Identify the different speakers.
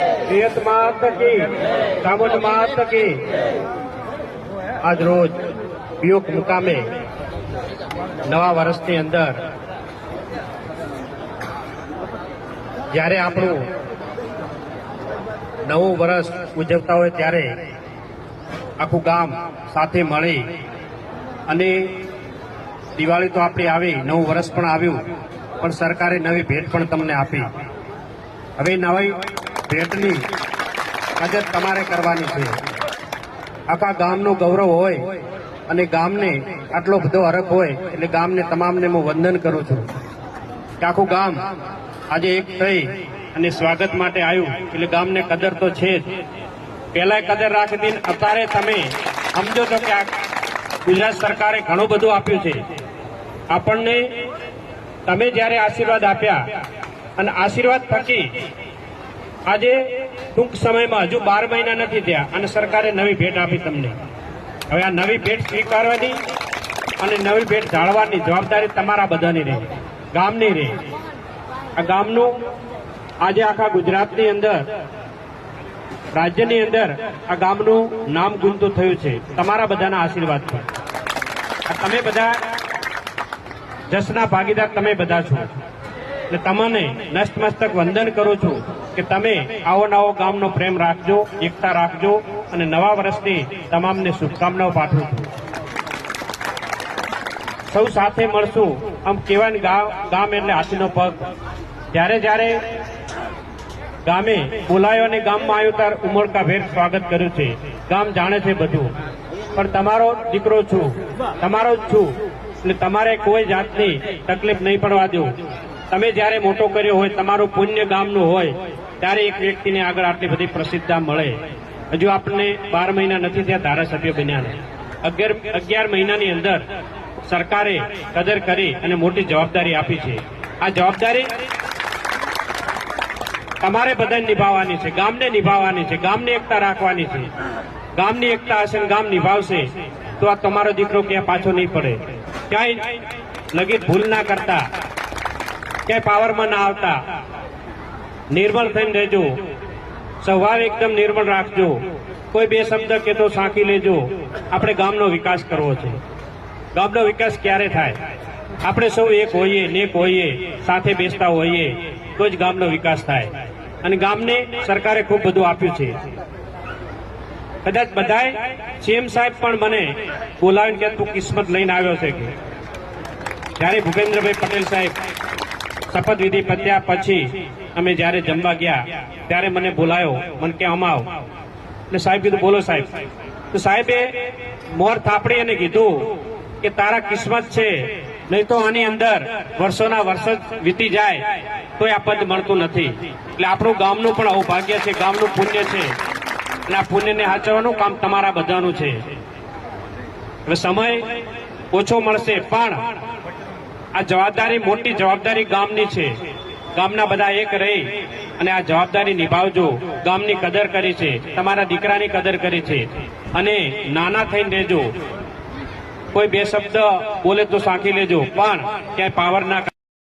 Speaker 1: નિયત માત કી કામદ માત કી. આજ રોજ વિયોગ મુકામે નવા વર્ષની અંદર જ્યારે આપણું નવું વર્ષ ઉજવતા હોય ત્યારે આખું ગામ સાથે મળી અને દિવાળી તો આપણી આવી, નવું વર્ષ પણ આવ્યું, પણ સરકારે નવી ભેટ પણ તમને આપી. હવે નવી ભેટની કદર તમારે કરવાની છે. આખા ગામનું ગૌરવ હોય અને ગામને આટલો બધો હરખ હોય એટલે ગામને તમામને હું વંદન કરું છું. કે આખું ગામ આજે એક થઈ અને સ્વાગત માટે આવ્યું. એટલે ગામને કદર તો છે જ. પહેલા કદર રાખી હતી અત્યારે તમે સમજો છો કે આ ગુજરાત સરકારે ઘણું બધું આપ્યું છે. આપણને તમે જ્યારે આશીર્વાદ આપ્યા અને આશીર્વાદ થકી આજે ટૂંક સમયમાં હજુ બાર મહિના નથી થયા અને સરકારે નવી ભેટ આપી તમને. હવે આ નવી ભેટ સ્વીકારવાની અને નવી ભેટ જાળવાની જવાબદારી તમારા બધાની રહે, ગામની રહે. આ ગામનું આજે આખા ગુજરાતની અંદર, રાજ્યની અંદર આ ગામનું નામ ગુંતું થયું છે. તમારા બધાના આશીર્વાદ આ તમે બધા જસના ભાગીદાર તમે બધા છો. એટલે તમને નસ્તમસ્તક વંદન કરું છું કે તમે આવો નવો ગામનો પ્રેમ રાખજો, એકતા રાખજો અને નવા વર્ષની તમામને શુભકામનાઓ પાઠવું છું. સૌ સાથે મળશું. આમ કહેવાય ગામ ગામ એટલે હાથીનો પગ. જ્યારે જ્યારે ગામે બોલાયો અને ગામમાં આવ્યો ત્યારે ઉમળકાભેર સ્વાગત કર્યું છે. ગામ જાણે છે બધું. પણ તમારો દીકરો છું. તમારો જ છું. એટલે તમારે કોઈ જાતની તકલીફ નહીં પડવા દો તમે જ્યારે મોટો કર્યો હોય, તમારું પુણ્ય ગામનું હોય, ત્યારે એક વ્યક્તિને આગળ આટલી બધી પ્રસિદ્ધતા મળે. હજુ આપણને બાર મહિના નથી થયા, ધારાસભ્ય બન્યાને અગિયાર અગિયાર મહિનાની અંદર સરકારે કદર કરી અને મોટી જવાબદારી આપી છે. આ જવાબદારી તમારે બધાને નિભાવવાની છે, ગામને નિભાવવાની છે, ગામની એકતા રાખવાની છે. ગામની એકતા હશે ગામ નિભાવશે, તો આ તમારો દીકરો ક્યાં પાછો નહીં પડે. ક્યાંય લગીત ભૂલ ના કરતા ક્યાંય પાવરમાં ના આવતા. નિર્મળ થઈને રહેજો. સ્વભાવ એકદમ નિર્મળ રાખજો. કોઈ બે શબ્દ કે તો સાંકી લેજો. આપણે ગામનો વિકાસ કરવો છે. ગામનો વિકાસ ક્યારે થાય? આપણે સૌ એક હોઈએ નેક હોઈએ, સાથે બેસતા હોઈએ, તો જ ગામનો વિકાસ થાય. અને ગામને સરકારે ખૂબ બધું આપ્યું છે. કદાચ બધાય સીએમ સાહેબ પણ મને બોલાવીને કે તું કિસ્મત લઈને આવ્યો છે કે. જ્યારે ભૂપેન્દ્રભાઈ પટેલ સાહેબ શપથવિધિ પત્યા પછી અમે જ્યારે જમવા ગયા, ત્યારે મને બોલાયો, મને કે, અમાવ. એટલે સાહેબ કીધું, બોલો સાહેબ. તો સાહેબે મોર થાપડી અને કીધું કે, તારા કિસ્મત છે, નહીં તો આની અંદર વર્ષોના વર્ષ વીતી જાય તો આ પદ મળતું નથી. એટલે આપણું ગામનું પણ આવું ભાગ્ય છે, ગામનું પુણ્ય છે. એટલે આ પુણ્યને સાચવવાનું કામ તમારા બધાનું છે. હવે સમય ઓછો મળશે, પણ આ જવાબદારી મોટી જવાબદારી ગામની છે. ગામના બધા એક રહી અને આ જવાબદારી નિભાવજો. ગામની કદર કરી છે. તમારા દીકરાની કદર કરી છે. અને નાના થઈને રહેજો. કોઈ બે શબ્દ બોલે તો સાંકી લેજો. પણ ક્યાંય પાવર ના